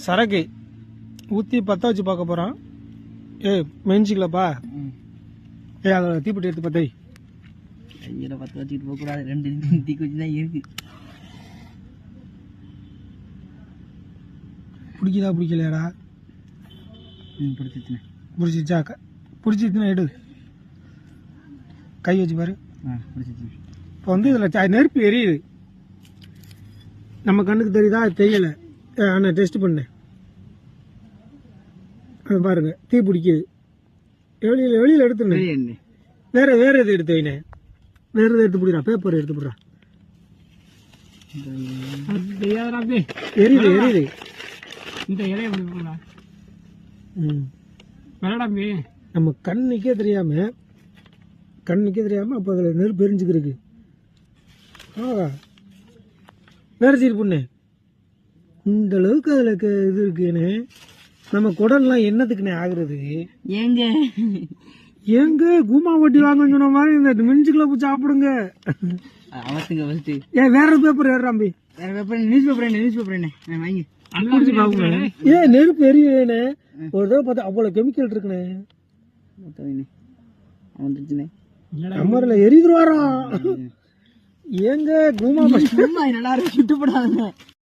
சரக்கு. ஊற்றி பற்ற வச்சு பார்க்க போகிறோம் ஏய் மெஞ்சிக்கலப்பா. ஏய் அதில் தீப்பெட்டி எடுத்து பத்தை. கையில பத்து வச்சுக்கிட்டு போக கூடாது. ரெண்டு தீக்கு வச்சு தான் இருக்கு. பிடிக்குதா பிடிக்கலையாடா? ம் பிடிச்சிச்சுண்ணே பிடிச்சிச்சா க- பிடிச்சிச்சுன்னா எடு. கை வச்சு பாரு. ஆ இப்போ வந்து இதில் நெருப்பு எரியுது. நம்ம கண்ணுக்கு தெரியுதா? தெரியல. ஆனால் டெஸ்ட் பண்ணேன். அது பாருங்க தீ பிடிக்குது. வெளியில் வெளியில் சரிண்ணே வேற வேற எது எடுத்து வைனே? வேற எது எடுத்து பிடிக்கிறா? பேப்பர் எடுத்து பிடுறா எரியுது எரியுது. இந்த இலைய ம். விளாடாமே நம்ம கண்ணுக்கே தெரியாம கண்ணுக்கே தெரியாம அப்போ அதில் நெருப்பு எரிஞ்சுக்கிருக்கு. ஆ. வேற சீர் பொண்ணு. இந்த அளவுக்கு அதில் இது இருக்குன்னு நம்ம குடல்லாம் என்னத்துக்குண்ணே ஆகுறது? ஏங்க? ஏங்க கூமா வட்டி வாங்கன்னு சொன்ன மாதிரி இந்த மின்சு கிளப்பு சாப்பிடுங்க. அவத்துங்க ஃபஸ்ட்டு ஏன் வேற பேப்பர் ஏறாம்பி வேற பேப்பர் நியூஸ் பேப்பர் என்ன? நியூஸ் பேப்பர் என்ன வாங்கி. ஏன் நெருப்பு எரியுதுண்ணே ஒரு தடவை பார்த்தா அவ்வளோ கெமிக்கல் இருக்குண்ணே. மொத்தம் வந்துருச்சுண்ணே. அமரில் எரிதுருவாராம் ஏங்க கூமா நல்லா இருக்கு சுட்டு போடாதுங்க.